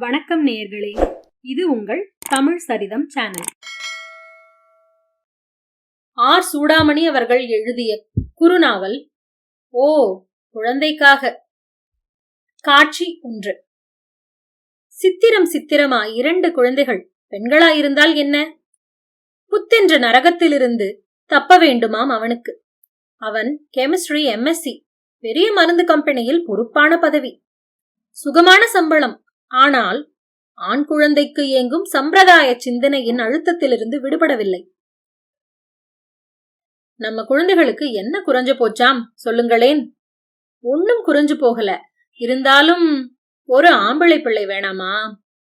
வணக்கம் நேயர்களே இது உங்கள் தமிழ் சரிதம் சேனல். ஆர். சூடாமணி அவர்கள் எழுதிய குறுநாவல் ஓ குழந்தைக்காக. காட்சி ஒன்று. சித்திரம் சித்திரமா இரண்டு குழந்தைகள் பெண்களாயிருந்தால் என்ன? புத்தென்ற நரகத்திலிருந்து தப்ப வேண்டுமாம் அவனுக்கு. அவன் கெமிஸ்ட்ரி எம்எஸ்சி பெரிய மருந்து கம்பெனியில் பொறுப்பான பதவி. சுகமான சம்பளம் ஆனால் ஆண் குழந்தைக்கு இயங்கும் சம்பிரதாய சிந்தனையின் அழுத்தத்திலிருந்து விடுபடவில்லை. நம்ம குழந்தைகளுக்கு என்ன குறைஞ்சு போச்சாம்? சொல்லுங்களேன். ஒன்னும் குறைஞ்சு போகல. இருந்தாலும் ஒரு ஆம்பளை பிள்ளை வேணாமா?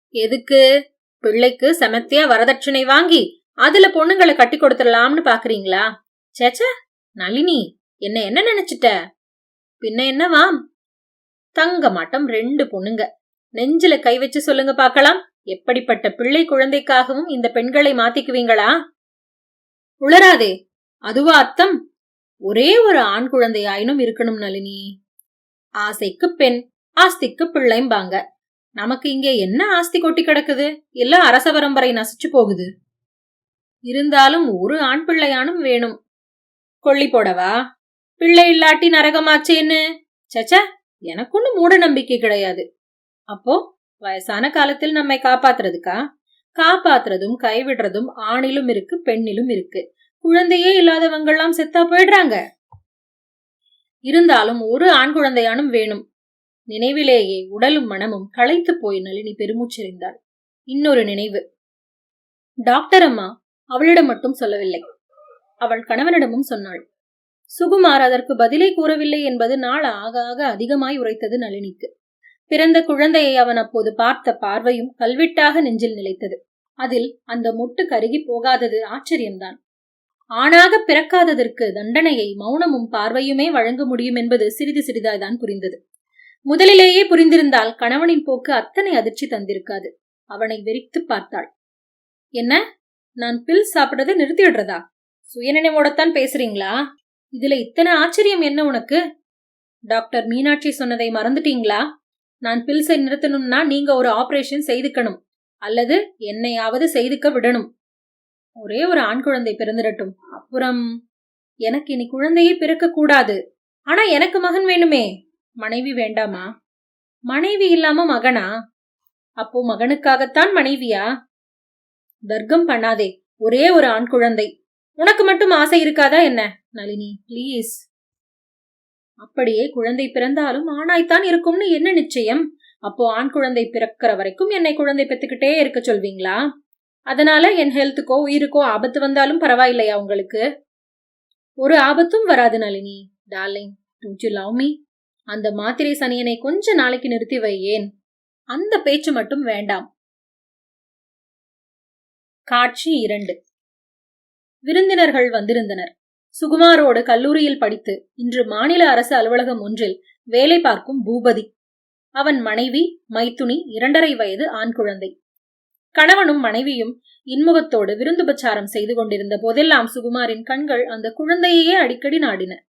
எதுக்கு? பிள்ளைக்கு செமத்தியா வரதட்சணை வாங்கி அதுல பொண்ணுங்களை கட்டி கொடுத்துடலாம்னு பாக்குறீங்களா? சேச்ச நளினி என்ன என்ன நினைச்சிட்ட? பின்ன என்னவாம்? தங்க மாட்டம் ரெண்டு பொண்ணுங்க. நெஞ்சில கை வச்சு சொல்லுங்க பார்க்கலாம். எப்படிப்பட்ட பிள்ளை குழந்தைக்காகவும் இந்த பெண்களை மாத்திக்குவீங்களா? உளராதே அதுவா அர்த்தம்? ஒரே ஒரு ஆண் குழந்தையாயினும் இருக்கணும் நளினி. ஆசைக்கு பெண் ஆஸ்திக்கு பிள்ளைம்பாங்க. நமக்கு இங்கே என்ன ஆஸ்தி கொட்டி கிடக்குது? இல்ல அரச பரம்பரை நசிச்சு போகுது? இருந்தாலும் ஒரு ஆண் பிள்ளையானும் வேணும். கொள்ளி போடவா? பிள்ளை இல்லாட்டி நரகமாச்சேன்னு? சச்ச எனக்கு ஒன்னும் மூட நம்பிக்கை கிடையாது. அப்போ வயசான காலத்தில் நம்மை காப்பாத்துறதுக்கா? காப்பாத்துறதும் கைவிடுறதும் ஆணிலும் இருக்கு பெண்ணிலும் இருக்கு. குழந்தையே இல்லாதவங்கெல்லாம் செத்தா போயிடுறாங்க. இருந்தாலும் ஒரு ஆண் குழந்தையானும் வேணும். நினைவிலேயே உடலும் மனமும் களைத்து போய் நளினி பெருமூச்செறிந்தாள். இன்னொரு நினைவு. டாக்டர் அம்மா அவளிடம் மட்டும் சொல்லவில்லை. அவள் கணவனிடமும் சொன்னாள். சுகுமார் அதற்கு பதிலை கூறவில்லை என்பது நாள் ஆக ஆக அதிகமாய் உரைத்தது நளினிக்கு. பிறந்த குழந்தையை அவன் அப்போது பார்த்த பார்வையும் கல்வெட்டாக நெஞ்சில் நிலைத்தது. அதில் அந்த மொட்டு கருகி போகாதது ஆச்சரியம்தான். ஆணாக பிறக்காததற்கு தண்டனையை மௌனமும் பார்வையுமே வழங்க முடியும் என்பது சிறிது சிறிதாய்தான் புரிந்தது. முதலிலேயே புரிந்திருந்தால் கணவனின் போக்கு அத்தனை அதிர்ச்சி தந்திருக்காது. அவனை வெறித்து பார்த்தாள். என்ன? நான் பில் சாப்பிடுறதை நிறுத்திடுறதா சுயநினைவோடத்தான் பேசுறீங்களா? இதுல இத்தனை ஆச்சரியம் என்ன உனக்கு? டாக்டர் மீனாட்சி சொன்னதை மறந்துட்டீங்களா? நான் பில்ஸை நிறுத்தணும்னா நீங்க ஒரு ஆபரேஷன் செய்துக்கணும். அல்லது என்னையாவது செய்துக்க விடணும். ஒரே ஒரு ஆண் குழந்தை பிறந்திடட்டும். அப்புறம் எனக்கு இனி குழந்தையே பிறக்க கூடாது. ஆனா எனக்கு மகன் வேணுமே. மனைவி வேண்டாமா? மனைவி இல்லாம மகனா? அப்போ மகனுக்காகத்தான் மனைவியா? தர்க்கம் பண்ணாதே. ஒரே ஒரு ஆண் குழந்தை. உனக்கு மட்டும் ஆசை இருக்காதா என்ன? நளினி ப்ளீஸ் அப்படியே குழந்தை பிறந்தாலும் ஆணாய்த்தான் இருக்கும்னு என்ன நிச்சயம்? அப்போ ஆண் குழந்தை பிறக்கிற வரைக்கும் என்னை குழந்தை பெத்துக்கிட்டே இருக்க சொல்வீங்களா? அதனால என் ஹெல்த்துக்கோ உயிருக்கோ ஆபத்து வந்தாலும் பரவாயில்லையா உங்களுக்கு? ஒரு ஆபத்தும் வராது Nalini. Darling don't you love me அந்த மாத்திரை சனியனை கொஞ்ச நாளைக்கு நிறுத்தி வையேன். அந்த பேச்சு மட்டும் வேண்டாம். காட்சி இரண்டு. விருந்தினர்கள் வந்திருந்தனர். சுகுமாரோடு கல்லூரியில் படித்து இன்று மாநில அரசு அலுவலகம் ஒன்றில் வேலை பார்க்கும் பூபதி. அவன் மனைவி மைத்துனி இரண்டரை வயது ஆண் குழந்தை. கணவனும் மனைவியும் இன்முகத்தோடு விருந்துபச்சாரம் செய்து கொண்டிருந்த போதெல்லாம் சுகுமாரின் கண்கள் அந்த குழந்தையையே அடிக்கடி நாடின.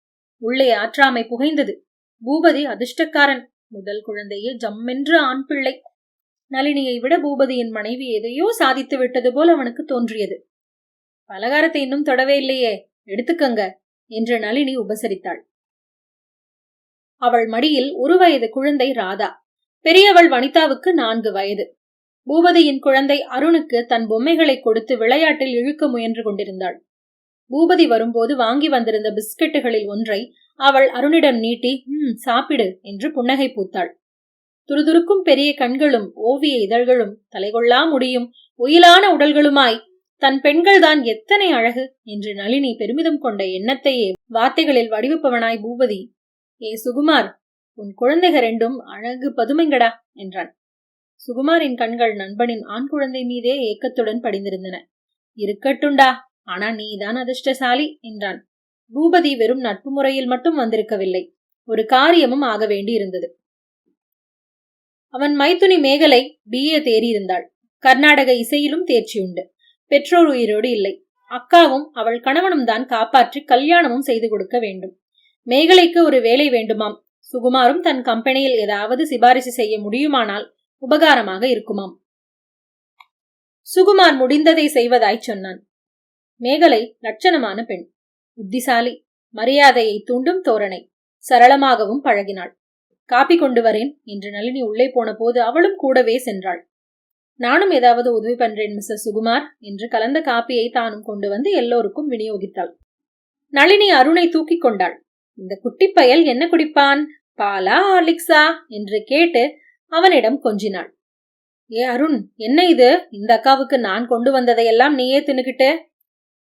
உள்ளே ஆற்றாமை புகைந்தது. பூபதி அதிர்ஷ்டக்காரன். முதல் குழந்தையே ஜம்மென்று ஆண் பிள்ளை. நளினியை விட பூபதியின் மனைவி எதையோ சாதித்து விட்டது போல் அவனுக்கு தோன்றியது. பலகாரத்தை இன்னும் தொடவே இல்லையே. எடுத்துக்கங்க என்று நளினி உபசரித்தாள். அவள் மடியில் ஒரு வயது குழந்தை ராதா. பெரியவள் வனிதாவுக்கு நான்கு வயது. பூபதியின் குழந்தை அருணுக்கு தன் பொம்மைகளை கொடுத்து விளையாட்டில் இழுக்க முயன்று கொண்டிருந்தாள். பூபதி வரும்போது வாங்கி வந்திருந்த பிஸ்கெட்டுகளில் ஒன்றை அவள் அருணிடம் நீட்டி ம் சாப்பிடு என்று புன்னகை பூத்தாள். துருதுருக்கும் பெரிய கண்களும் ஓவிய இதழ்களும் தலைகொள்ளா முடியும் உயிலான உடல்களுமாய் தன் பெண்கள்தான் எத்தனை அழகு என்று நளினி பெருமிதம் கொண்ட எண்ணத்தையே வார்த்தைகளில் வடிவப்பவனாய் பூபதி. ஏ சுகுமார் உன் குழந்தைக ரெண்டும் அழகு பதுமைங்கடா என்றான் சுகுமாரின் கண்கள் நண்பனின் ஆண் குழந்தை மீதே ஏக்கத்துடன் படிந்திருந்தன. இருக்கட்டுண்டா ஆனா நீதான் அதிர்ஷ்டசாலி என்றான் பூபதி வெறும் நட்பு முறையில் மட்டும் வந்திருக்கவில்லை ஒரு காரியமும் ஆக வேண்டி இருந்தது அவன் மைத்துனி மேகலை பிஏ தேறியிருந்தாள். கர்நாடக இசையிலும் தேர்ச்சி உண்டு. பெற்றோர் உயிரோடு இல்லை. அக்காவும் அவள் கணவனும் தான் காப்பாற்றி கல்யாணமும் செய்து கொடுக்க வேண்டும். மேகலைக்கு ஒரு வேலை வேண்டுமாம். சுகுமாரும் தன் கம்பெனியில் ஏதாவது சிபாரிசு செய்ய முடியுமானால் உபகாரமாக இருக்குமாம். சுகுமார் முடிந்ததை செய்வதாய் சொன்னான். மேகலை லட்சணமான பெண். புத்திசாலி மரியாதையை தூண்டும் தோரணை சரளமாகவும் பழகினாள். காப்பி கொண்டு வரேன் என்று நளினி உள்ளே போன போது அவளும் கூடவே சென்றாள். நானும் ஏதாவது உதவி பண்றேன் மிஸ்ஸஸ் சுகுமார் என்று கலந்த காப்பியை தானும் கொண்டு வந்து எல்லோருக்கும் விநியோகித்தாள். நளினி அருணை தூக்கி கொண்டாள். இந்த குட்டிப் பயல் என்ன குடிப்பான்? பாலா ஹார்லிக்ஸா என்று கேட்டு அவனிடம் கொஞ்சினாள். ஏ அருண் என்ன இது? இந்த அக்காவுக்கு நான் கொண்டு வந்ததையெல்லாம் நீயே தின்னுகிட்டு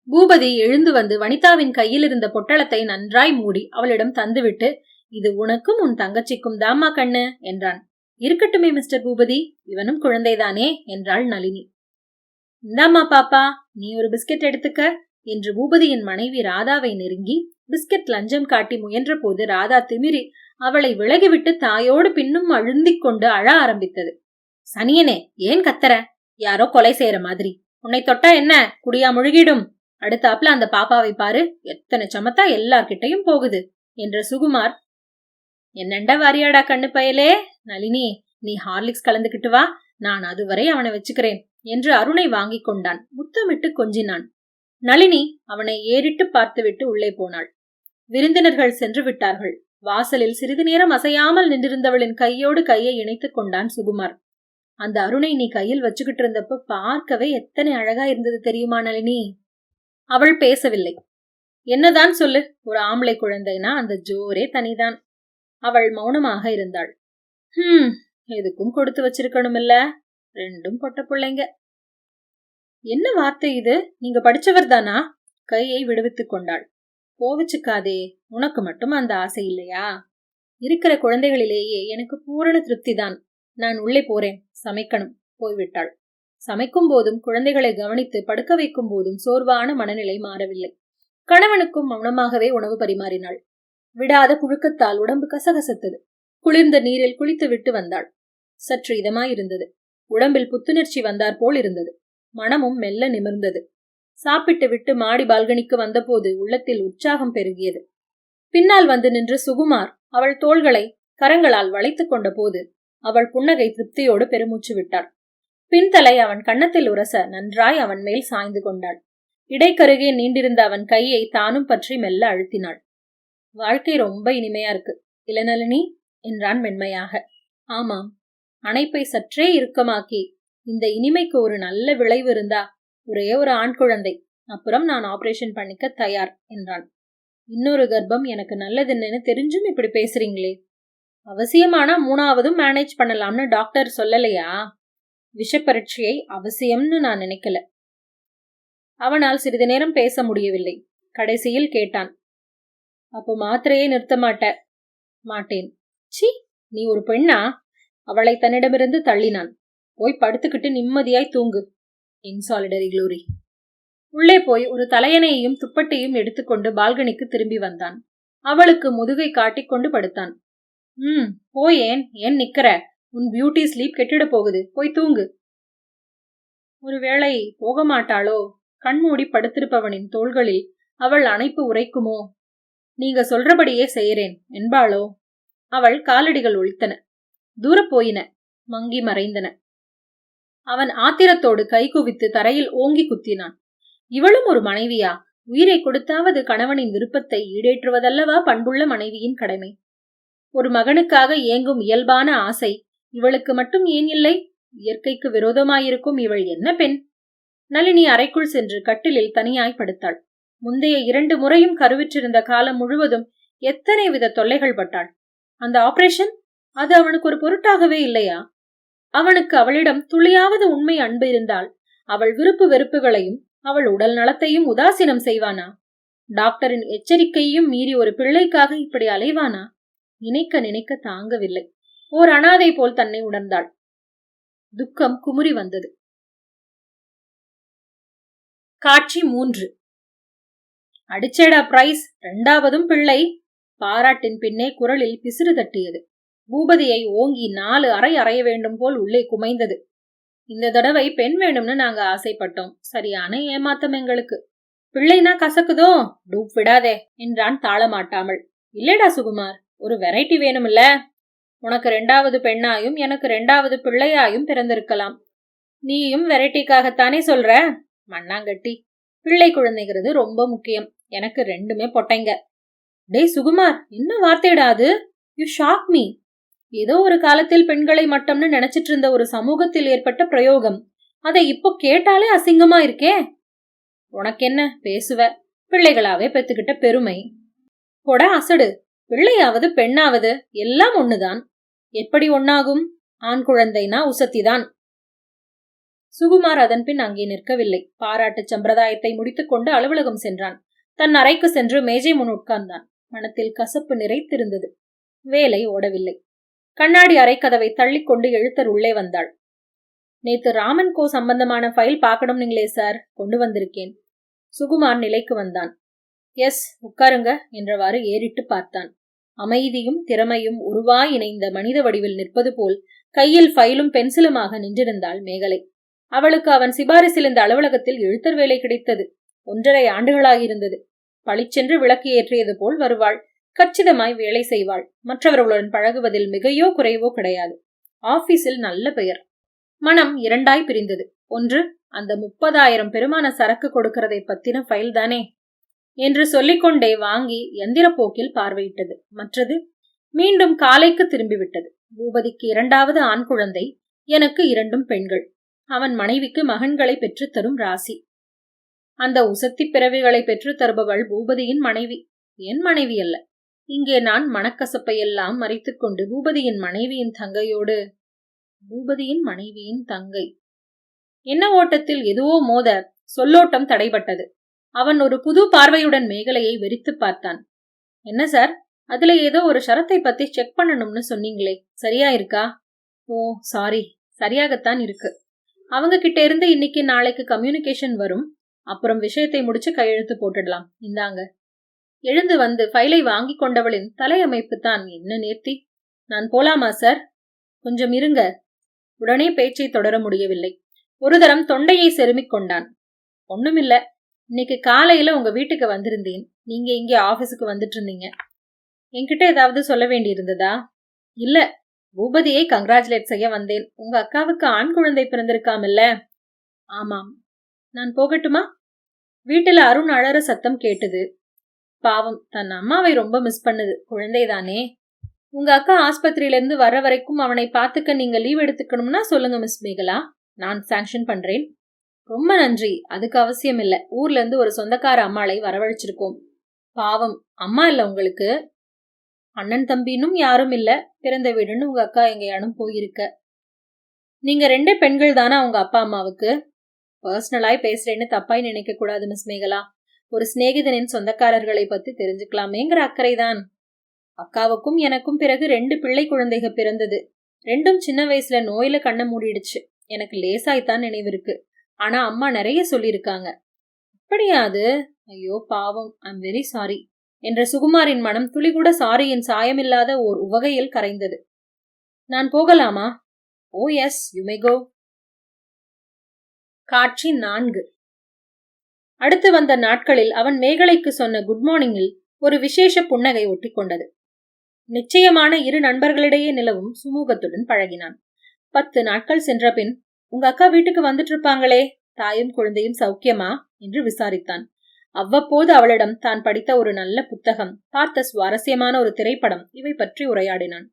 பூபதி எழுந்து வந்து வனிதாவின் கையில் இருந்த பொட்டலத்தை நன்றாய் மூடி அவளிடம் தந்துவிட்டு இது உனக்கும் உன் தங்கச்சிக்கும் தாமா கண்ணு? என்றான். இருக்கட்டுமே மிஸ்டர் பூபதி. இவனும் குழந்தைதானே என்றாள் நளினி. இந்தாம்மா பாப்பா நீ ஒரு பிஸ்கெட் எடுத்துக்க என்று பூபதியின் மனைவி ராதாவை நெருங்கி பிஸ்கெட் லஞ்சம் காட்டி முயன்ற போது ராதா திமிரி அவளை விலகிவிட்டு தாயோடு பின்னும் அழுந்திக் கொண்டு அழ ஆரம்பித்தது. சனியனே ஏன் கத்தற? யாரோ கொலை செய்யற மாதிரி. உன்னை தொட்டா என்ன? குடியா முழுகிடும். அடுத்தாப்புல அந்த பாப்பாவை பாரு எத்தனை சமத்தா எல்லார்கிட்டையும் போகுது என்ற சுகுமார் என்னண்டா வாரியாடா கண்ணு பயலே? நளினி நீ ஹார்லிக்ஸ் கலந்துக்கிட்டு வா. நான் அதுவரை அவனை வச்சுக்கிறேன் என்று அருணை வாங்கிக் கொண்டான். முத்தமிட்டு கொஞ்சினான். நளினி அவனை ஏறிட்டு பார்த்துவிட்டு உள்ளே போனாள். விருந்தினர்கள் சென்று விட்டார்கள். வாசலில் சிறிது நேரம் அசையாமல் நின்றிருந்தவளின் கையோடு கையை இணைத்துக் கொண்டான் சுகுமார். அந்த அருணை நீ கையில் வச்சுக்கிட்டு இருந்தப்ப பார்க்கவே எத்தனை அழகா இருந்தது தெரியுமா நளினி? அவள் பேசவில்லை. என்னதான் சொல்லு ஒரு ஆம்பளை குழந்தைனா அந்த ஜோரே தனிதான். அவள் மௌனமாக இருந்தாள். ஹம் எதுக்கும் கொடுத்து வச்சிருக்கணுமில்ல. ரெண்டும் பொட்ட பிள்ளைங்க. என்ன வார்த்தை இது? நீங்க படிச்சவர் தானா கையை விடுவித்துக் கொண்டாள். கோவிச்சுக்காதே உனக்கு மட்டும் அந்த ஆசை இல்லையா? இருக்கிற குழந்தைகளிலேயே எனக்கு பூரண திருப்தி தான் நான் உள்ளே போறேன். சமைக்கணும். போய்விட்டாள். சமைக்கும் போதும் குழந்தைகளை கவனித்து படுக்க வைக்கும் போதும் சோர்வான மனநிலை மாறவில்லை. கணவனுக்கும் மௌனமாகவே உணவு பரிமாறினாள். விடாத புழுக்கத்தால் உடம்பு கசகசத்தது. குளிர்ந்த நீரில் குளித்து விட்டு வந்தாள். சற்று இதமாயிருந்தது. உடம்பில் புத்துணர்ச்சி வந்தார் போல் இருந்தது மனமும் மெல்ல நிமிர்ந்தது. சாப்பிட்டு விட்டு மாடி பால்கனிக்கு வந்தபோது உள்ளத்தில் உற்சாகம் பெருகியது. பின்னால் வந்து நின்று சுகுமார் அவள் தோள்களை கரங்களால் வளைத்துக் கொண்ட போது அவள் புன்னகை திருப்தியோடு பெருமூச்சு விட்டாள். பின்தலை அவன் கன்னத்தில் உரச நன்றாய் அவன் மேல் சாய்ந்து கொண்டாள். இடைக்கருகே நீண்டிருந்த அவன் கையை தானும் பற்றி மெல்ல அழுத்தினாள். வாழ்க்கை ரொம்ப இனிமையா இருக்கு. இளநலினி என்றான் மென்மையாக. ஆமாம் அணைப்பை சற்றே இறுக்கமாக்கி இந்த இனிமைக்கு ஒரு நல்ல விளைவு இருந்தா ஒரே ஒரு ஆண் குழந்தை அப்புறம் நான் ஆபரேஷன் பண்ணிக்க தயார் என்றான். இன்னொரு கர்ப்பம் எனக்கு நல்லதுன்னு தெரிஞ்சும் இப்படி பேசுறீங்களே. அவசியமானா மூணாவதும் மேனேஜ் பண்ணலாம்னு டாக்டர் சொல்லலையா? விஷப்பரீட்சையை அவசியம்னு நான் நினைக்கல. அவனால் சிறிது நேரம் பேச முடியவில்லை. கடைசியில் கேட்டான் அப்போ மாத்திரையே நிறுத்த மாட்ட மாட்டேன். சி நீ ஒரு பெண்ணா? அவளை தன்னிடமிருந்து தள்ளினான். போய் படுத்துக்கிட்டு நிம்மதியாய் தூங்கு. இன்சாலிடரி க்ளோரி உள்ளே போய் ஒரு தலையணையையும் துப்பட்டையும் எடுத்துக்கொண்டு பால்கனிக்கு திரும்பி வந்தான். அவளுக்கு முதுகை காட்டிக்கொண்டு படுத்தான். ம் போயேன். ஏன் ஏன் நிக்கிற? உன் பியூட்டி ஸ்லீப் கெட்டிட போகுது. போய் தூங்கு. ஒருவேளை போக மாட்டாளோ கண்மூடி படுத்திருப்பவனின் தோள்களில் அவள் அணைப்பு உரைக்குமோ? நீங்க சொல்றபடியே செய்யறேன் என்பாளோ? அவள் காலடிகள் ஒழித்தன. தூரப் போயின மங்கி மறைந்தன. அவன் ஆத்திரத்தோடு கை குவித்து தரையில் ஓங்கி குத்தினான். இவளும் ஒரு மனைவியா? உயிரை கொடுத்தாவது கணவனின் விருப்பத்தை ஈடேற்றுவதல்லவா பண்புள்ள மனைவியின் கடமை? ஒரு மகனுக்காக ஏங்கும் இயல்பான ஆசை இவளுக்கு மட்டும் ஏன் இல்லை? இயற்கைக்கு விரோதமாயிருக்கும் இவள் என்ன பெண்? நளினி அறைக்குள் சென்று கட்டிலில் தனியாய் படுத்தாள். முந்தைய இரண்டு முறையும் கருவிற்றிருந்த காலம் முழுவதும் எத்தனை வித தொல்லைகள் பட்டாள். அந்த ஆபரேஷன் அது அவனுக்கு ஒரு பொருட்டாகவே இல்லையா? அவனுக்கு அவளிடம் துளியாவது உண்மை அன்பு இருந்தால் அவள் விருப்பு வெறுப்புகளையும் அவள் உடல் நலத்தையும் உதாசீனம் செய்வானா? டாக்டரின் எச்சரிக்கையும் மீறி ஒரு பிள்ளைக்காக இப்படி அலைவானா? நினைக்க நினைக்க தாங்கவில்லை. ஓர் அனாதை போல் தன்னை உணர்ந்தாள். துக்கம் குமுறி வந்தது. காட்சி மூன்று. அடிச்சேடா பிரைஸ் ரெண்டாவதும் பிள்ளை. பாராட்டின் பின்னே குரலில் பிசிறு தட்டியது. பூபதியை ஓங்கி நாலு அறை அறைய வேண்டும் போல் உள்ளே குமைந்தது. இந்த தடவை பெண் வேணும்னு நாங்க ஆசைப்பட்டோம். சரியான ஏமாத்தம் எங்களுக்கு. பிள்ளைனா கசக்குதோ? டூப் விடாதே என்றான் தாளமாட்டாமல். இல்லடா சுகுமார் ஒரு வெரைட்டி வேணும்ல? உனக்கு ரெண்டாவது பெண்ணாயும் எனக்கு ரெண்டாவது பிள்ளையாயும் பிறந்திருக்கலாம். நீயும் வெரைட்டிக்காகத்தானே சொல்ற? மண்ணாங்கட்டி. பிள்ளை குழந்தைங்கிறது ரொம்ப முக்கியம். எனக்கு ரெண்டுமே பொட்டைங்க. டேய் சுகுமார் என்ன வார்த்தையிடாது யூ ஷாக் மீ ஏதோ ஒரு காலத்தில் பெண்களை மட்டும்னு நினைச்சிட்டு இருந்த ஒரு சமூகத்தில் ஏற்பட்ட பிரயோகம். அதை இப்போ கேட்டாலே அசிங்கமா இருக்கே. உனக்கு என்ன பேசுவ. பிள்ளைகளாவே பெத்துக்கிட்ட பெருமை. கொட அசடு. பிள்ளையாவது பெண்ணாவது எல்லாம் ஒண்ணுதான். எப்படி ஒன்னாகும் ஆண் குழந்தைனா உசத்திதான். சுகுமார் அதன் பின் அங்கே நிற்கவில்லை. பாராட்டு சம்பிரதாயத்தை முடித்துக்கொண்டு அலுவலகம் சென்றான். தன் அறைக்கு சென்று மேஜை முன் உட்கார்ந்தான். மனத்தில் கசப்பு நிறைத்திருந்தது. வேலை ஓடவில்லை. கண்ணாடி அறைக்கதவை தள்ளிக்கொண்டு எழுத்தர் உள்ளே வந்தாள். நேத்து ராமன் கோ சம்பந்தமான ஃபைல் பார்க்கணும்னீங்களே சார். கொண்டு வந்திருக்கேன். சுகுமார் நிலைக்கு வந்தான். எஸ் உட்காருங்க என்றவாறு ஏறிட்டு பார்த்தான். அமைதியும் திறமையும் உருவாய் இணைந்த மனித வடிவில் நிற்பது போல் கையில் ஃபைலும் பென்சிலுமாக நின்றிருந்தாள் மேகலை. அவளுக்கு அவன் சிபாரிசில் இந்த அலுவலகத்தில் எழுத்தர் வேலை கிடைத்தது. ஒன்றரை ஆண்டுகளாகியிருந்தது பளிச்சென்று விளக்கு ஏற்றியது போல் வருவாள். கச்சிதமாய் வேலை செய்வாள். மற்றவர்களுடன் பழகுவதில் மிகையோ குறைவோ கிடையாது. ஆபீஸில் நல்ல பெயர். மனம் இரண்டாய் பிரிந்தது. ஒன்று அந்த முப்பதாயிரம் பெருமான சரக்கு கொடுக்கறதை பத்தின ஃபைல் தானே? என்று சொல்லிக்கொண்டே வாங்கி எந்திரப்போக்கில் பார்வையிட்டது. மற்றது மீண்டும் காலைக்கு திரும்பிவிட்டது. பூபதிக்கு இரண்டாவது ஆண் குழந்தை எனக்கு இரண்டும் பெண்கள். அவன் மனைவிக்கு மகன்களை பெற்றுத் தரும் ராசி. அந்த உசத்தி பிறவிகளை பெற்றுத் தருபவள் பூபதியின் மனைவி. என் மனைவி அல்ல. இங்கே நான் மனக்கசப்பையெல்லாம் மறைத்துக் கொண்டு பூபதியின் மனைவியின் தங்கையோடு. பூபதியின் மனைவியின் தங்கை. என்ன ஓட்டத்தில் எதுவோ மோத சொல்லோட்டம் தடைபட்டது. அவன் ஒரு புது பார்வையுடன் மேகலையை வெறித்து பார்த்தான். என்ன சார்? அதுல ஏதோ ஒரு ஷரத்தை பத்தி செக் பண்ணணும்னு சொன்னீங்களே. சரியா இருக்கா ஓ சாரி. சரியாகத்தான் இருக்கு. அவங்க கிட்ட இருந்து இன்னைக்கு நாளைக்கு கம்யூனிகேஷன் வரும். அப்புறம் விஷயத்தை முடிச்சு கையெழுத்து போட்டுடலாம். இந்தாங்க. எழுந்து வந்து ஃபைலை வாங்கி கொண்டவளின் தலையமைப்பு தான் என்ன நேர்த்தி? நான் போலாமா சார் கொஞ்சம் இருங்க. உடனே பேச்சை தொடர முடியவில்லை. ஒரு தரம் தொண்டையை செருமிக் கொண்டான். ஒண்ணுமில்ல. இன்னைக்கு காலையில உங்க வீட்டுக்கு வந்திருந்தேன். நீங்க இங்கே ஆபீஸுக்கு வந்துட்டு இருந்தீங்க என்கிட்ட ஏதாவது சொல்ல வேண்டியிருந்ததா? இல்ல. பூபதியை கங்க்ராச்சுலேட் செய்ய வந்தேன். உங்க அக்காவுக்கு ஆண் குழந்தை பிறந்திருக்காமல்ல? ஆமாம். நான் போகட்டுமா? வீட்டுல அருண் அழற சத்தம் கேட்டது. பாவம் தன் அம்மாவை ரொம்ப மிஸ் பண்ணுது. குழந்தைதானே. உங்க அக்கா ஆஸ்பத்திரியிலேருந்து வர வரைக்கும் அவனை பார்த்துக்க நீங்க லீவ் எடுத்துக்கணும்னா சொல்லுங்க மிஸ் மேகலா. நான் சாங்ஷன் பண்றேன். ரொம்ப நன்றி. அதுக்கு அவசியம் இல்லை. ஊர்ல இருந்து ஒரு சொந்தக்கார அம்மாளை வரவழைச்சிருக்கோம். பாவம் அம்மா இல்லை உங்களுக்கு? அண்ணன் தம்பினும் யாரும் இல்லை. பிறந்த வீடுன்னு உங்க அக்கா எங்கேயானும் போயிருக்க. நீங்க ரெண்டே பெண்கள் தானே உங்க அப்பா அம்மாவுக்கு? பர்சனலாய் பேசுறேன்னு தப்பாய் நினைக்க கூடாது மிஸ் மேகலா ஒரு சிநேகிதனின் சொந்தக்காரர்களை பத்தி தெரிஞ்சுக்கலாமேங்கிற அக்கறைதான். அக்காவுக்கும் எனக்கும் பிறகு ரெண்டு பிள்ளை குழந்தைக பிறந்தது. ரெண்டும் சின்ன வயசுல நோயில கண்ண மூடிடுச்சு. எனக்கு லேசாய்த்தான் நினைவிருக்கு ஆனா அம்மா நிறைய சொல்லியிருக்காங்க. அப்படியா அது ஐயோ பாவம். ஐம் வெரி சாரி என்ற சுகுமாரின் மனம் துளி கூட சாரியின் சாயமில்லாத ஓர் உவகையில் கரைந்தது. நான் போகலாமா? ஓ எஸ் யுமே கோ காட்சி நான்கு. அடுத்து வந்த நாட்களில் அவன் மேகலைக்கு சொன்ன குட் மார்னிங்கில் ஒரு விசேஷ புன்னகை ஒட்டிக்கொண்டது. நிச்சயமான இரு நண்பர்களிடையே நிலவும் சுமூகத்துடன் பழகினான். பத்து நாட்கள் சென்ற பின் உங்க அக்கா வீட்டுக்கு வந்துட்டு இருப்பாங்களே தாயும் குழந்தையும் சௌக்கியமா? என்று விசாரித்தான். அவ்வப்போது அவளிடம் தான் படித்த ஒரு நல்ல புத்தகம் பார்த்த சுவாரஸ்யமான ஒரு திரைப்படம் இவை பற்றி உரையாடினான்.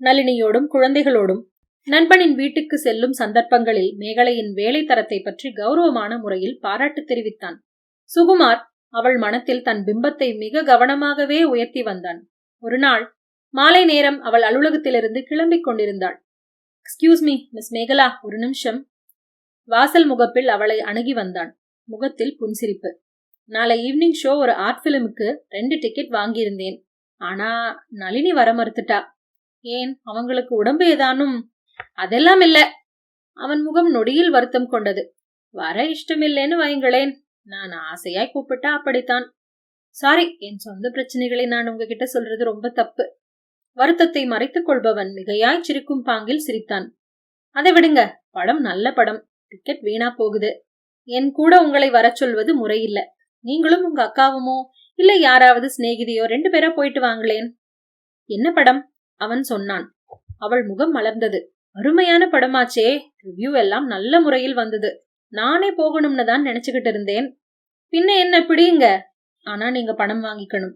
நளினியோடும் குழந்தைகளோடும் நண்பனின் வீட்டுக்கு செல்லும் சந்தர்ப்பங்களில் மேகலையின் வேலை தரத்தை பற்றி கௌரவமான முறையில் பாராட்டு தெரிவித்தான். சுகுமார் அவள் மனத்தில் தன் பிம்பத்தை மிக கவனமாகவே உயர்த்தி வந்தான். ஒரு நாள் மாலை நேரம் அவள் அலுவலகத்திலிருந்து கிளம்பிக் கொண்டிருந்தாள். எக்ஸ்கியூஸ் மீ மிஸ் மேகலா ஒரு நிமிஷம். வாசல் முகப்பில் அவளை அணுகி வந்தான். முகத்தில் புன்சிரிப்பு. நாளை ஈவினிங் ஷோ ஒரு ஆர்ட் பிலிமுக்கு ரெண்டு டிக்கெட் வாங்கியிருந்தேன். ஆனா நளினி வர மறுத்துட்டா. ஏன்? அவங்களுக்கு உடம்பு ஏதானும் அதெல்லாம் இல்ல. அவன் முகம் நொடியில் வருத்தம் கொண்டது. வர இஷ்டமில்லைன்னு வைங்களேன் நான் ஆசையாய் கூப்பிட்டா அப்படித்தான். சாரி என் சொந்த பிரச்சனைகளை நான் உங்ககிட்ட சொல்றது ரொம்ப தப்பு. வருத்தத்தை மறைத்துக் கொள்பவன் மிகையாய் சிரிக்கும் பாங்கில் சிரித்தான். அதை விடுங்க. படம் நல்ல படம். டிக்கெட் வீணா போகுது. என் கூட உங்களை வர சொல்வது முறையில்ல. நீங்களும் உங்க அக்காவுமோ இல்ல யாராவது சிநேகிதியோ ரெண்டு பேரா போயிட்டு வாங்களேன். என்ன படம்? அவன் சொன்னான். அவள் முகம் மலர்ந்தது. அருமையான படமாச்சே. ரிவ்யூ எல்லாம் நல்ல முறையில் வந்தது. நானே போகணும்னு தான் நினைச்சுக்கிட்டு இருந்தேன். பின்ன என்ன பிடிங்க? ஆனா நீங்க பணம் வாங்கிக்கணும்.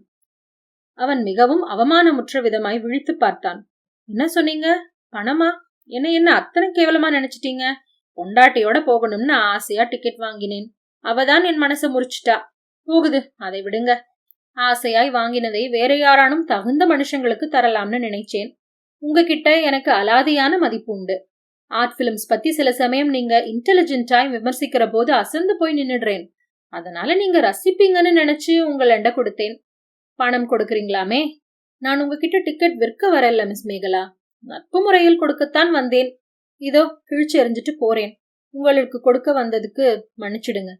அவன் மிகவும் அவமானமுற்ற விதமாய் விழித்து பார்த்தான். என்ன சொன்னீங்க? பணமா? என்ன என்ன அத்தனை கேவலமா நினைச்சிட்டீங்க? பொண்டாட்டியோட போகணும்னு ஆசையா டிக்கெட் வாங்கினேன். அவதான் என் மனசை முறிச்சிட்டா. போகுது அதை விடுங்க. ஆசையாய் வாங்கினதை வேற யாரானும் தகுந்த மனுஷங்களுக்கு தரலாம்னு நினைச்சேன். உங்ககிட்ட எனக்கு அலாதியான மதிப்பு உண்டு. ஆர்ட் பிலிம்ஸ் பத்தி சில சமயம் நீங்க இன்டெலிஜென்ட்டாய் விமர்சிக்கிற போது அசந்து போய் நின்னுடுறேன். அதனால நீங்க ரசிப்பீங்கன்னு நினைச்சு உங்களண்ட கொடுத்தேன். பணம் கொடுக்கறீங்களாமே? நான் உங்ககிட்ட டிக்கெட் விற்க வரல மிஸ் மேகலா. நட்பு முறையில் கொடுக்கத்தான் வந்தேன். இதோ கிழிச்சு எறிஞ்சிட்டு போறேன். உங்களுக்கு கொடுக்க வந்ததுக்கு மன்னிச்சிடுங்க.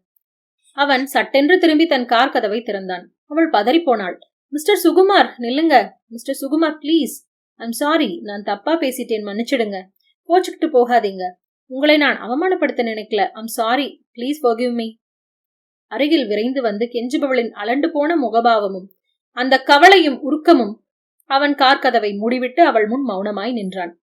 அவன் சட்டென்று திரும்பி தன் கார் கதவை திறந்தான். அவள் பதறிப்போனாள். மிஸ்டர் சுகுமார் நில்லுங்க. Mister Sukumar please I'm sorry நான் தப்பா பேசிட்டேன் மன்னிச்சிடுங்க. கோச்சுக்கிட்டு போகாதீங்க. உங்களை நான் அவமானப்படுத்த நினைக்கல. I'm sorry please forgive me அருகில் விரைந்து வந்து கெஞ்சுபவளின் அலண்டு போன முகபாவமும் அந்த கவலையும் உருக்கமும் அவன் கார் கதவை மூடிவிட்டு அவள் முன் மௌனமாய் நின்றான்.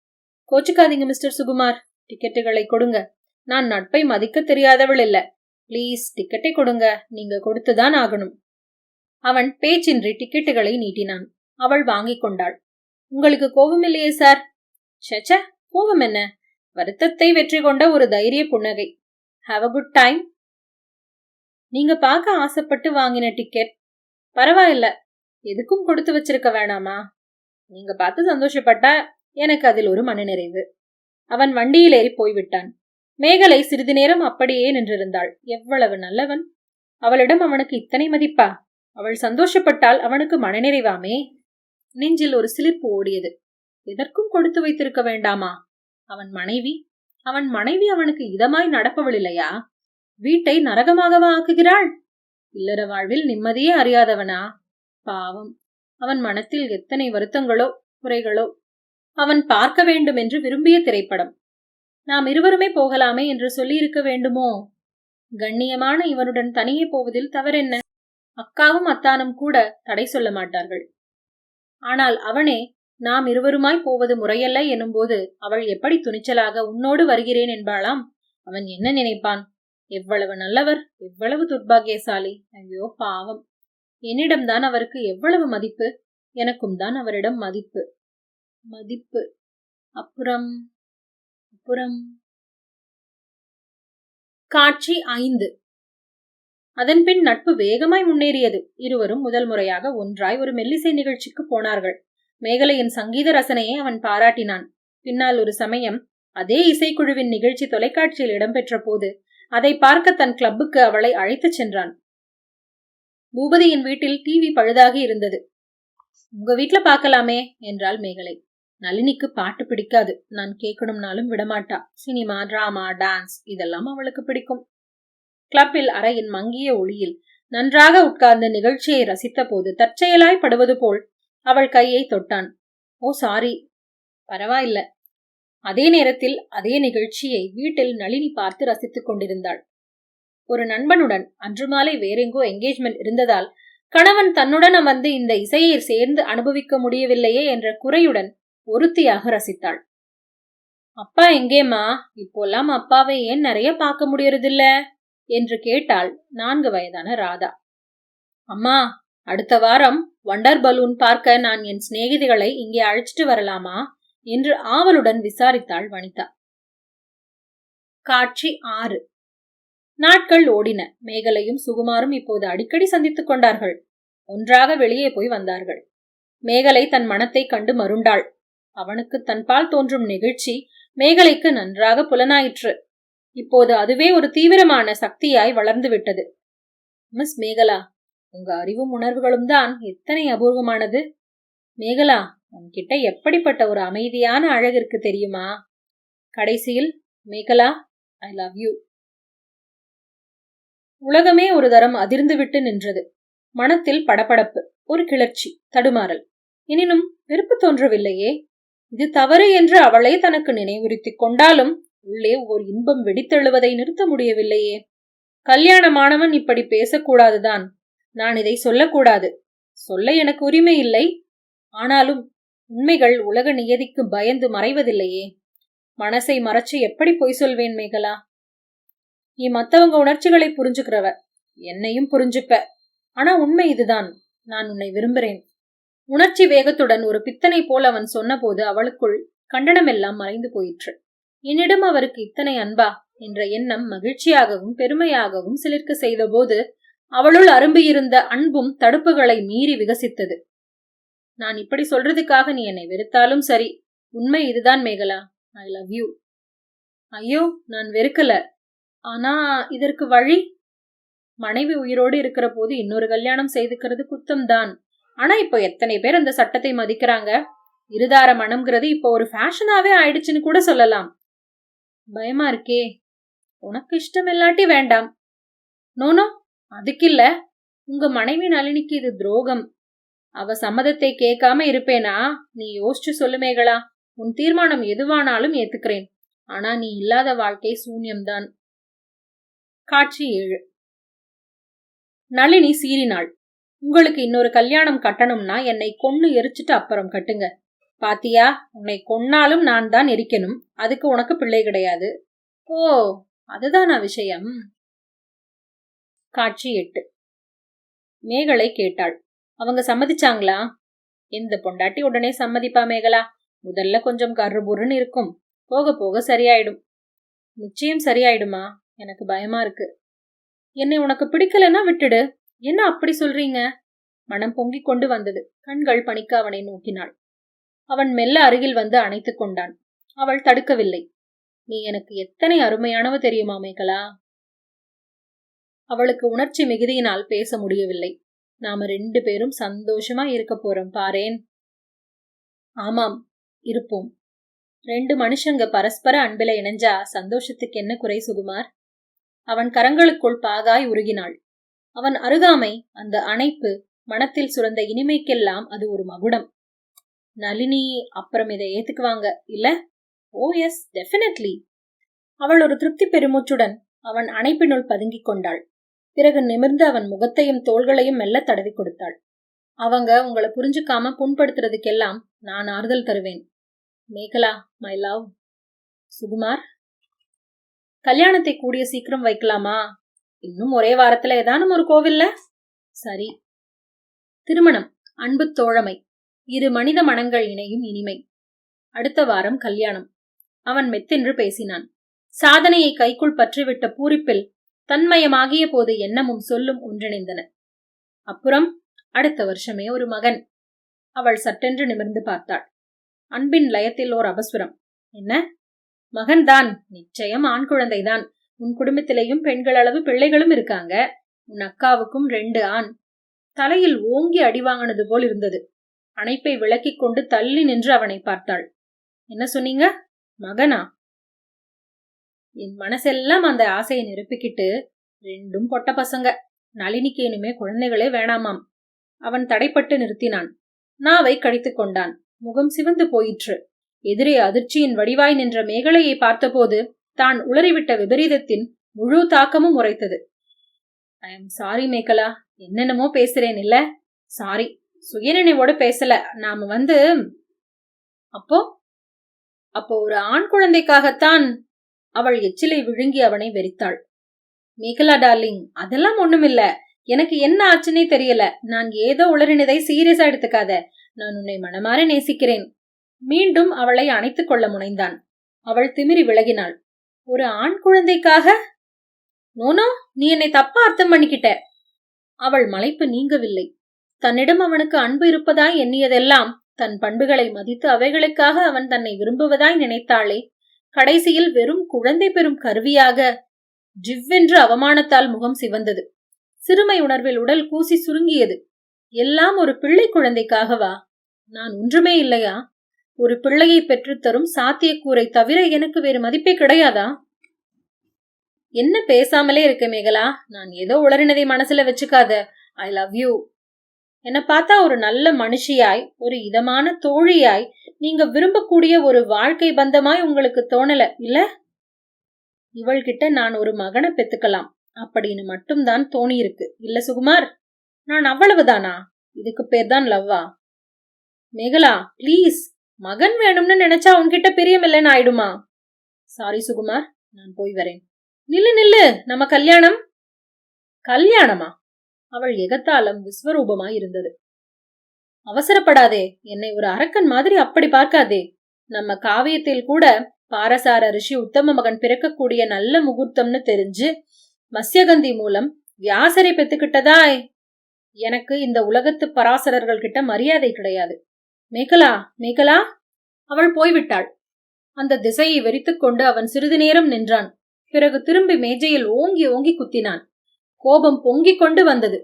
கோச்சுக்காதீங்க மிஸ்டர் சுகுமார். டிக்கெட்டுகளை கொடுங்க. நான் நட்பை மதிக்க தெரியாதவள் இல்ல. ப்ளீஸ் டிக்கெட்டை கொடுங்க. நீங்க கொடுத்துதான் ஆகணும். அவன் பேச்சின்றி டிக்கெட்டுகளை நீட்டினான். அவள் வாங்கிக் கொண்டாள். உங்களுக்கு கோபம் இல்லையே சார் சச்சா கோபம் என்ன? வருத்தத்தை வெற்றி கொண்ட ஒரு தைரிய புன்னகை. ஹாவ் அ குட் டைம் நீங்க பார்க்க ஆசைப்பட்டு வாங்கின டிக்கெட் பரவாயில்ல. எதுக்கும் கொடுத்து வச்சிருக்க வேணாமா? நீங்க பார்த்து சந்தோஷப்பட்டா எனக்கு அதில் ஒரு மனநிறைவு. அவன் வண்டியில் ஏறி போய்விட்டான். மேகலை சிறிது நேரம் அப்படியே நின்றிருந்தாள். எவ்வளவு நல்லவன். அவளிடம் அவனுக்கு இத்தனை மதிப்பா? அவள் சந்தோஷப்பட்டால் அவனுக்கு மனநிறைவாமே? நெஞ்சில் ஒரு சிலிர்ப்பு ஓடியது. எதற்கும் கொடுத்து வைத்திருக்க வேண்டாமா? அவன் மனைவி அவன் மனைவி அவனுக்கு இதமாய் நடப்பவள் இல்லையா வீட்டை நரகமாகவா ஆக்குகிறாள்? இல்லற வாழ்வில் நிம்மதியே அறியாதவனா? பாவம். அவன் மனத்தில் எத்தனை வருத்தங்களோ குறைகளோ. அவன் பார்க்க வேண்டும் என்று விரும்பிய திரைப்படம். நாம் இருவருமே போகலாமே என்று சொல்லியிருக்க வேண்டுமோ? கண்ணியமான இவனுடன் தனியே போவதில் தவறென்ன? அக்காவும் அத்தானும் கூட தடை சொல்ல மாட்டார்கள். ஆனால் அவனே நாம் இருவருமாய் போவது முறையல்ல எனும்போது அவள் எப்படி துணிச்சலாக உன்னோடு வருகிறேன் என்பாளாம். அவன் என்ன நினைப்பான்? எவ்வளவு நல்லவர் எவ்வளவு துர்பாகியசாலி. ஐயோ பாவம். என்னிடம்தான் அவருக்கு எவ்வளவு மதிப்பு? எனக்கும் தான் அவரிடம் மதிப்பு. மதிப்பு? அப்புறம்? அப்புறம்? காட்சி ஐந்து. அதன்பின் நட்பு வேகமாய் முன்னேறியது. இருவரும் முதல் முறையாக ஒன்றாய் ஒரு மெல்லிசை நிகழ்ச்சிக்கு போனார்கள். மேகலையின் சங்கீத ரசனையை அவன் பாராட்டினான். பின்னால் ஒரு சமயம் அதே இசைக்குழுவின் நிகழ்ச்சி தொலைக்காட்சியில் இடம்பெற்ற போது அதை பார்க்க தன் கிளப்புக்கு அவளை அழைத்துச் சென்றான். பூபதியின் வீட்டில் டிவி பழுதாகி இருந்தது. உங்க வீட்ல பார்க்கலாமே என்றாள் மேகலை. நளினிக்கு பாட்டு பிடிக்காது. நான் கேட்கணும்னாலும் விடமாட்டா. சினிமா டிராமா டான்ஸ் இதெல்லாம் அவளுக்கு பிடிக்கும். கிளப்பில் அறையின் மங்கிய ஒளியில் நன்றாக உட்கார்ந்த நிகழ்ச்சியை ரசித்த போது தற்செயலாய் படுவது போல் அவள் கையை தொட்டான். Oh sorry. பரவாயில்ல. அதே நேரத்தில் அதே நிகழ்ச்சியை வீட்டில் நளினி பார்த்து ரசித்துக் கொண்டிருந்தாள். ஒரு நண்பனுடன் அன்று மாலை வேறெங்கோ என்கேஜ்மெண்ட் இருந்ததால் கணவன் தன்னுடன் வந்து இந்த இசையை சேர்ந்து அனுபவிக்க முடியவில்லையே என்ற குறையுடன் ஒருத்தியாக ரசித்தாள். அப்பா எங்கேம்மா? இப்போல்லாம் அப்பாவை ஏன் நிறைய பார்க்க முடியறதில்ல? என்று கேட்டாள் நான்கு வயதான ராதா. அம்மா அடுத்த வாரம் வண்டர் பலூன் பார்க்க நான் என் சிநேகிதிகளை இங்கே அழைச்சிட்டு வரலாமா? என்று ஆவலுடன் விசாரித்தாள் வனிதா. காட்சி ஆறு. நாட்கள் ஓடின. மேகலையும் சுகுமாரும் இப்போது அடிக்கடி சந்தித்துக் கொண்டார்கள். ஒன்றாக வெளியே போய் வந்தார்கள். மேகலை தன் மனத்தை கண்டு மருண்டாள். அவனுக்கு தன்பால் தோன்றும் நெகிழ்ச்சி மேகலைக்கு நன்றாக புலனாயிற்று. இப்போது அதுவே ஒரு தீவிரமான சக்தியாய் வளர்ந்து விட்டது மிஸ் மேகலா உங்க அறிவும் உணர்வுகளும் தான் எத்தனை அபூர்வமானது. மேகலா உன்கிட்ட எப்படிப்பட்ட ஒரு அமைதியான அழகிற்கு தெரியுமா? கடைசியில் மேகலா ஐ லவ் யூ. உலகமே ஒரு தரம் அதிர்ந்துவிட்டு நின்றது. மனத்தில் படபடப்பு ஒரு கிளர்ச்சி தடுமாறல். எனினும் வெறுப்பு தோன்றவில்லையே. இது தவறு என்று அவளே தனக்கு நினைவுறுத்திக் கொண்டாலும் உள்ளே ஓர் இன்பம் வெடித்தெழுவதை நிறுத்த முடியவில்லையே. கல்யாணமானவன் இப்படி பேசக்கூடாதுதான். நான் இதை சொல்லக்கூடாது. சொல்ல எனக்கு உரிமை இல்லை. ஆனாலும் உண்மைகள் உலக நியதிக்கு பயந்து மறைவதில்லையே. மனசை மறைச்சு எப்படி பொய் சொல்வேன் மேகலா? நீ மத்தவங்க உணர்ச்சிகளை புரிஞ்சுக்கிறவ. என்னையும் புரிஞ்சுப்ப. ஆனா உண்மை இதுதான். நான் உன்னை விரும்புறேன். உணர்ச்சி வேகத்துடன் ஒரு பித்தனை போல் அவன் சொன்னபோது அவளுக்குள் கண்டனமெல்லாம் மறைந்து போயிற்று. என்னிடம் அவருக்கு இத்தனை அன்பா? என்ற எண்ணம் மகிழ்ச்சியாகவும் பெருமையாகவும் சிலிர்க்க செய்தபோது அவளுள் அரும்பியிருந்த அன்பும் தடுப்புகளை மீறி விகசித்தது. நான் இப்படி சொல்றதுக்காக நீ என்னை வெறுத்தாலும் சரி உண்மை இதுதான் மேகலா ஐ லவ் யூ. ஐயோ நான் வெறுக்கல. ஆனா இதற்கு வழி? மனைவி உயிரோடு இருக்கிற போது இன்னொரு கல்யாணம் செய்துக்கிறது குத்தம்தான். ஆனா இப்போ எத்தனை பேர் அந்த சட்டத்தை மதிக்கிறாங்க? இருதார மனம்ங்கிறது இப்போ ஒரு ஃபேஷனாவே ஆயிடுச்சுன்னு கூட சொல்லலாம். பயமா இருக்கே. உனக்கு இஷ்டம் இல்லாட்டி வேண்டாம். நோனோ அதுக்கில்ல. உங்க மனைவி நளினிக்கு இது துரோகம். அவ சம்மதத்தை கேட்காம இருப்பேனா? நீ யோசிச்சு சொல்லுமேகளா உன் தீர்மானம் எதுவானாலும் ஏத்துக்கிறேன். ஆனா நீ இல்லாத வாழ்க்கை சூன்யம்தான். காட்சி ஏழு. நளினி சீறினாள். உங்களுக்கு இன்னொரு கல்யாணம் கட்டணும்னா என்னை கொன்னு எரிச்சிட்டு அப்புறம் கட்டுங்க. பாத்தியா உன்னை கொன்னாலும் நான் தான் எரிக்கணும். அதுக்கு உனக்கு பிள்ளை கிடையாது. ஓ அதுதானா விஷயம்? காட்சி எட்டு. மேகலை கேட்டாள். அவங்க சம்மதிச்சாங்களா? இந்த பொண்டாட்டி உடனே சம்மதிப்பா மேகலா? முதல்ல கொஞ்சம் கருபுருன்னு இருக்கும். போக போக சரியாயிடும். நிச்சயம் சரியாயிடுமா? எனக்கு பயமா இருக்கு. என்னை உனக்கு பிடிக்கலன்னா விட்டுடு. என்ன அப்படி சொல்றீங்க? மனம் பொங்கிக் கொண்டு வந்தது. கண்கள் பணிக்காவனை நோக்கினாள். அவன் மெல்ல அருகில் வந்து அணைத்துக் கொண்டான். அவள் தடுக்கவில்லை. நீ எனக்கு எத்தனை அருமையானவ தெரியுமா மேகலா? அவளுக்கு உணர்ச்சி மிகுதியினால் பேச முடியவில்லை. நாம ரெண்டு பேரும் சந்தோஷமா இருக்க போறோம் பாரேன். ஆமாம் இருப்போம். ரெண்டு மனுஷங்க பரஸ்பர அன்பில இணைஞ்சா சந்தோஷத்துக்கு என்ன குறை சுகுமார்? அவன் கரங்களுக்குள் பாகாய் உருகினாள். அவன் அருகாமை அந்த அணைப்பு மனத்தில் சுரந்த இனிமைக்கெல்லாம் அது ஒரு மகுடம். நளினி அப்புறம் இதை ஏத்துக்குவாங்க. இல்ல? ஓ எஸ் டெஃபினெட்லி அவள் ஒரு திருப்தி பெருமூச்சுடன் அவன் அணைப்பினுள் பதுங்கிக் கொண்டாள். பிறகு நிமிர்ந்து அவன் முகத்தையும் தோள்களையும் மெல்ல தடவி கொடுத்தாள். அவங்க உங்களை புரிஞ்சுக்காம புண்படுத்துறதுக்கெல்லாம் நான் ஆறுதல் தருவேன். Megala my love Sukumar? கல்யாணத்தை கூடிய சீக்கிரம் வைக்கலாமா? இன்னும் ஒரே வாரத்துல ஏதானும் ஒரு கோவில்ல? சரி. திருமணம் அன்பு தோழமை. இரு மனித மனங்கள் இணையும் இனிமை. அடுத்த வாரம் கல்யாணம். அவன் மெத்தென்று பேசினான். சாதனையை கைக்குள் பற்றிவிட்ட பூரிப்பில் தன்மயமாகிய போது எண்ணமும் சொல்லும் ஒன்றிணைந்தன. அப்புறம் அடுத்த வருஷமே ஒரு மகன். அவள் சட்டென்று நிமிர்ந்து பார்த்தாள். அன்பின் லயத்தில் ஓர் அபஸ்வரம். என்ன? மகன்தான். நிச்சயம் ஆண் குழந்தைதான். உன் குடும்பத்திலேயும் பெண்கள் அளவு பிள்ளைகளும் இருக்காங்க. உன் அக்காவுக்கும் ரெண்டு ஆண். தலையில் ஓங்கி அடி வாங்கினது போல் இருந்தது. அணைப்பை விளக்கிக் கொண்டு தள்ளி நின்று அவனை பார்த்தாள். என்ன சொன்னீங்க? மகனா? என் மனசெல்லாம் அந்த ஆசையை நிரப்பிக்கிட்டு ரெண்டும் பொட்ட பசங்க. நளினிக்கு இனிமே குழந்தைகளே வேணாமாம். அவன் தடைப்பட்டு நிறுத்தினான். நாவை கடித்துக் கொண்டான். முகம் சிவந்து போயிற்று. எதிரே அதிர்ச்சியின் வடிவாய் நின்ற மேகலையை பார்த்தபோது தான் உளறிவிட்ட விபரீதத்தின் முழு தாக்கமும் உரைத்தது. I am sorry Megala. என்னென்னமோ பேசுறேன் இல்ல? சாரி சுயநினைவோட பேசல. நாம வந்து அப்போ அப்போ ஒரு ஆண் குழந்தைக்காகத்தான் அவள் எச்சிலை விழுங்கி அவனை வெறித்தாள். மேகலா டார்லிங் அதெல்லாம் ஒண்ணுமில்ல. எனக்கு என்ன ஆச்சுன்னே தெரியல. நான் ஏதோ உளறினதை சீரியஸா எடுத்துக்காத. நான் உன்னை மனமாற நேசிக்கிறேன். மீண்டும் அவளை அணைத்துக் கொள்ள முனைந்தான். அவள் திமிரி விலகினாள். ஒரு ஆண் குழந்தைக்காக? நோனோ நீ என்னை தப்பா அர்த்தம் பண்ணிக்கிட்ட. அவள் மலைப்பு நீங்கவில்லை. தன்னிடம் அவனுக்கு அன்பு இருப்பதாய் எண்ணியதெல்லாம் தன் பண்புகளை மதித்து அவைகளுக்காக அவன் தன்னை விரும்புவதாய் நினைத்தாளே. கடைசியில் வெறும் குழந்தை பெறும் கருவியாக ஜிவ்வென்று அவமானத்தால் முகம் சிவந்தது. சிறுமை உணர்வில் உடல் கூசி சுருங்கியது. எல்லாம் ஒரு பிள்ளை குழந்தைக்காகவா? நான் ஒன்றுமே இல்லையா? ஒரு பிள்ளையை பெற்றுத்தரும் சாத்தியக்கூரை தவிர எனக்கு வேறு மதிப்பே கிடையாதா? என்ன பேசாமலே இருக்க மேகலா? நான் ஏதோ உளறினதை மனசுல வச்சுக்காத. ஐ லவ் யூ என்னை பார்த்தா ஒரு நல்ல மனுஷியாய் ஒரு இதமான தோழியாய் நீங்க விரும்பக்கூடிய ஒரு வாழ்க்கை பந்தமாய் உங்களுக்கு தோணல இல்ல? இவள்கிட்ட நான் ஒரு மகனை பெத்துக்கலாம் அப்படின்னு மட்டும்தான் தோணியிருக்கு. இல்ல சுகுமார் நான் அவ்வளவுதானா? இதுக்கு பேர் தான் லவ்வா? மேகலா ப்ளீஸ் மகன் வேணும்னு நினைச்சா உன்கிட்ட பிரியமில்லைன்னு ஆயிடுமா? சாரி சுகுமார் நான் போய் வரேன். நில்லு நில்லு நம்ம கல்யாணம். கல்யாணமா? அவள் எகத்தாலம் விஸ்வரூபமாய் இருந்தது. அவசரப்படாதே என்னை ஒரு அரக்கன் மாதிரி அப்படி பார்க்காதே. நம்ம காவியத்தில் கூட பாரசார ரிஷி உத்தம மகன் பிறக்கக்கூடிய நல்ல முகூர்த்தம்னு தெரிஞ்சு மத்யகந்தி மூலம் வியாசரை பெத்துக்கிட்டதாய். எனக்கு இந்த உலகத்து பராசரர்கள் கிட்ட மரியாதை கிடையாது. மேகலா மேகலா? அவள் போய்விட்டாள். அந்த திசையை வெறித்துக் கொண்டு அவன் சிறிது நேரம் நின்றான். பிறகு திரும்பி மேஜையில் ஓங்கி ஓங்கி குத்தினான். கோபம் பொங்கிக் கொண்டு வந்தது.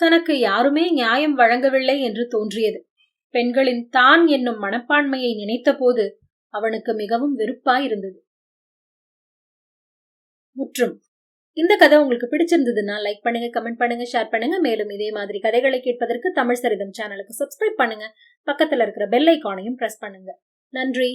தனக்கு யாருமே நியாயம் வழங்கவில்லை என்று தோன்றியது. பெண்களின் தான் என்னும் மனப்பான்மையை நினைத்தபோது அவனுக்கு மிகவும் வெறுப்பாயிருந்தது. முற்றும். இந்த கதை உங்களுக்கு பிடிச்சிருந்ததுன்னா லைக் பண்ணுங்க கமெண்ட் பண்ணுங்க ஷேர் பண்ணுங்க. மேலும் இதே மாதிரி கதைகளை கேட்பதற்கு தமிழ் சரிதம் சேனலுக்கு சப்ஸ்கிரைப் பண்ணுங்க. பக்கத்துல இருக்கிற பெல் ஐக்கானையும் பிரஸ் பண்ணுங்க. நன்றி.